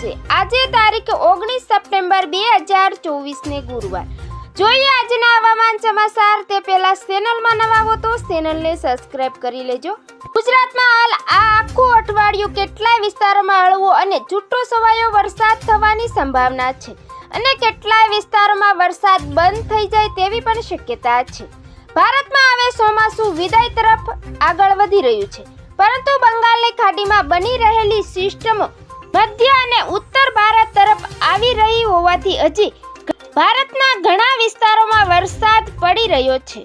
છે. આજે તારીખ ઓગણીસ સપ્ટેમ્બર બે હજાર ચોવીસને ગુરુવાર. જોઈએ આજના હવામાન સમાચાર. તે પહેલા ચેનલમાં નવા હો તો ચેનલને સબસ્ક્રાઇબ કરી લેજો. ગુજરાતમાં હાલ આ આખું અઠવાડિયું કેટલાય વિસ્તારોમાં હળવો અને છૂટો સવાયો વરસાદ થવાની સંભાવના છે અને કેટલાય વિસ્તારોમાં વરસાદ બંધ થઈ જાય તેવી પણ શક્યતા છે. ભારતમાં હવે ચોમાસું વિદાય તરફ આગળ વધી રહ્યું છે. પરંતુ બંગાળની ખાડીમાં બની રહેલી સિસ્ટમો મધ્ય અને ઉત્તર ભારત તરફ આવી રહી હોવાથી હજી ભારતના ઘણા વિસ્તારોમાં વરસાદ પડી રહ્યો છે.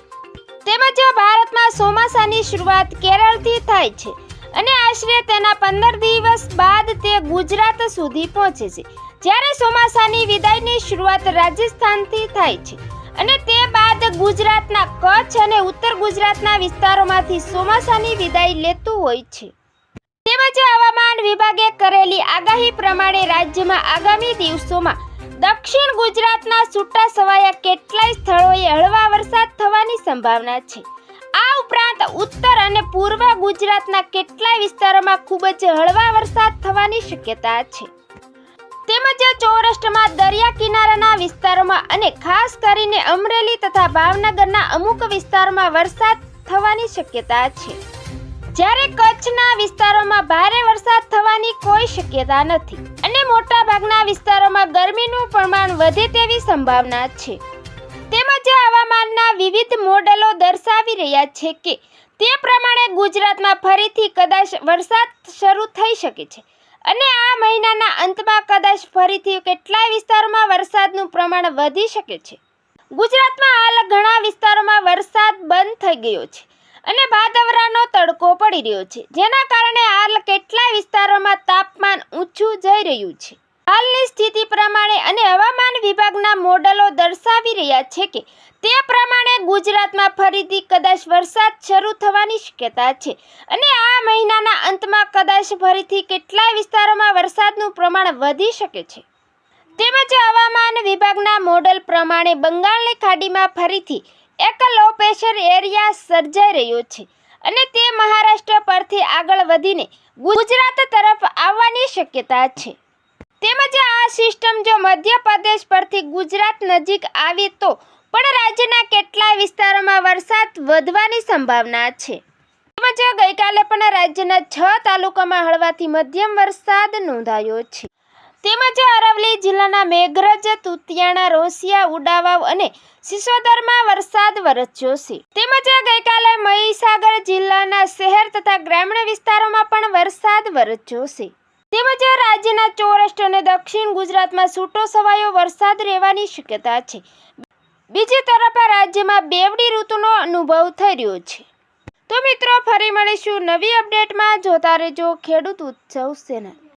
તેમજ ભારતમાં ચોમાસાની શરૂઆત કેરળથી થાય છે અને આશરે તેના પંદર દિવસ બાદ તે ગુજરાત સુધી પહોંચે છે. જ્યારે ચોમાસાની વિદાયની શરૂઆત રાજસ્થાનથી થાય છે અને તે બાદ ગુજરાતના કચ્છ અને ઉત્તર ગુજરાતના વિસ્તારોમાંથી ચોમાસાની વિદાય લેતું હોય છે. તેમજ હવામાન વિભાગે કરેલી આગાહી પ્રમાણે રાજ્યમાં આગામી દિવસોમાં દક્ષિણ ગુજરાતના છૂટા છવાયા કેટલાય સ્થળોએ હળવા વરસાદ થવાની સંભાવના છે. આ ઉપરાંત ઉત્તર અને પૂર્વ ગુજરાતના કેટલાય વિસ્તારોમાં ખૂબ જ હળવા વરસાદ થવાની શક્યતા છે. તેમજ સૌરાષ્ટ્રમાં દરિયા કિનારાના વિસ્તારોમાં અને ખાસ કરીને અમરેલી તથા ભાવનગરના અમુક વિસ્તારોમાં વરસાદ થવાની શક્યતા છે. જ્યારે કચ્છના વિસ્તારોમાં ભારે વરસાદ થવાની કોઈ શક્યતા નથી અને મોટા ભાગના વિસ્તારોમાં ગરમીનું પ્રમાણ વધે તેવી સંભાવના છે. તેમજ હવામાનના વિવિધ મોડેલો દર્શાવી રહ્યા છે કે તે પ્રમાણે ગુજરાતમાં ફરીથી કદાચ વરસાદ શરૂ થઈ શકે છે અને આ મહિનાના અંતમાં કદાચ ફરીથી કેટલાય વિસ્તારોમાં વરસાદનું પ્રમાણ વધી શકે છે. ગુજરાતમાં હાલ ઘણા વિસ્તારોમાં વરસાદ બંધ થઈ ગયો છે. અને ભાદવરાનો તડકો પડી રહ્યો છે, જેના કારણે હાલ કેટલાય વિસ્તારોમાં તાપમાન ઊંચું જઈ રહ્યું છે. હાલની સ્થિતિ પ્રમાણે અને હવામાન વિભાગના મોડલો દર્શાવી રહ્યા છે કે, તે પ્રમાણે ગુજરાતમાં ફરીથી કદાચ વરસાદ શરૂ થવાની શક્યતા છે અને આ મહિનાના અંતમાં કદાચ ફરીથી કેટલાય વિસ્તારોમાં વરસાદનું પ્રમાણ વધી શકે છે. તેમજ હવામાન વિભાગના મોડલ પ્રમાણે બંગાળની ખાડીમાં ફરીથી એક લો પ્રેશર એરિયા સર્જાઈ રહ્યો છે અને તે મહારાષ્ટ્ર પરથી આગળ વધીને ગુજરાત તરફ આવવાની શક્યતા છે. તેમજ આ સિસ્ટમ જો મધ્યપ્રદેશ પરથી ગુજરાત નજીક આવે તો પણ રાજ્યના કેટલાય વિસ્તારોમાં વરસાદ વધવાની સંભાવના છે. તેમજ ગઈકાલે પણ રાજ્યના છ તાલુકામાં હળવાથી મધ્યમ વરસાદ નોંધાયો છે. તેમજ અરવલ્લી જિલ્લાના મેઘરજ, તુતિયાણા, રોસિયા, ઉડાવાવ અને સિસોદરમાં વરસાદ વરસ્યો છે. તેમજ ગઈકાલે મહીસાગર જિલ્લાના શહેર તથા ગ્રામીણ વિસ્તારોમાં પણ વરસાદ વરસ્યો છે. તેમજ રાજ્યના સૌરાષ્ટ્ર અને દક્ષિણ ગુજરાતમાં છૂટો છવાયો વરસાદ રહેવાની શક્યતા છે. બીજી તરફ રાજ્યમાં બેવડી ઋતુનો અનુભવ થઈ રહ્યો છે. તો મિત્રો, ફરી મળીશું નવી અપડેટમાં. જોતા રહેજો ખેડૂત ઉત્સવ ચેનલ.